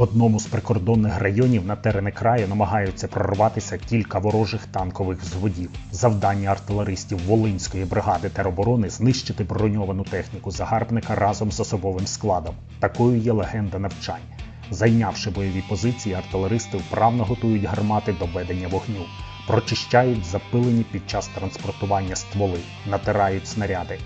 В одному з прикордонних районів на терени краю намагаються прорватися кілька ворожих танкових взводів. Завдання артилеристів Волинської бригади тероборони знищити броньовану техніку загарбника разом з особовим складом. Такою є легенда навчань. Зайнявши бойові позиції, артилеристи вправно готують гармати до ведення вогню, прочищають запилені під час транспортування стволи, натирають снаряди.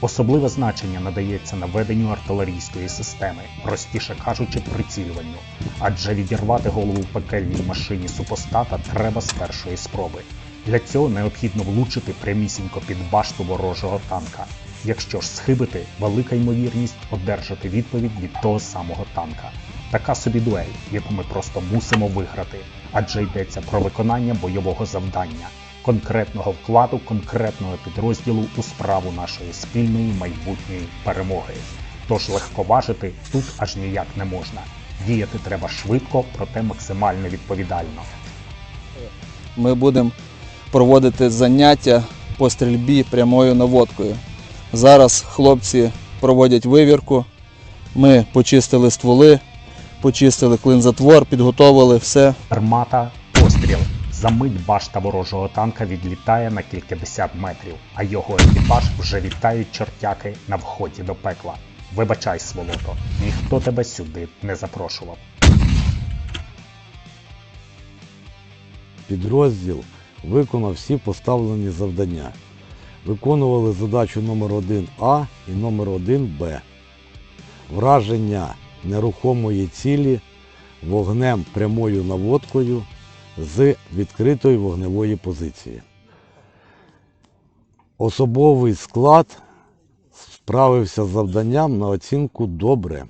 Особливе значення надається наведенню артилерійської системи, простіше кажучи, прицілюванню, адже відірвати голову пекельній машині супостата треба з першої спроби. Для цього необхідно влучити прямісінько під башту ворожого танка. Якщо ж схибити, велика ймовірність одержати відповідь від того самого танка. Така собі дуель, яку ми просто мусимо виграти, адже йдеться про виконання бойового завдання, конкретного вкладу конкретного підрозділу у справу нашої спільної майбутньої перемоги. Тож легковажити тут аж ніяк не можна. Діяти треба швидко, проте максимально відповідально. ми будемо проводити заняття по стрільбі прямою наводкою. Зараз хлопці проводять вивірку. Ми почистили стволи, почистили клинзатвор, підготовили все. Армата. За мить башта ворожого танка відлітає на кількадесят метрів, а його екіпаж вже вітають чортяки на вході до пекла. Вибачай, сволото, ніхто тебе сюди не запрошував. Підрозділ виконав всі поставлені завдання. Виконували задачу номер 1А і номер 1Б. Враження нерухомої цілі вогнем прямою наводкою з відкритої вогневої позиції. Особовий склад справився з завданням на оцінку добре.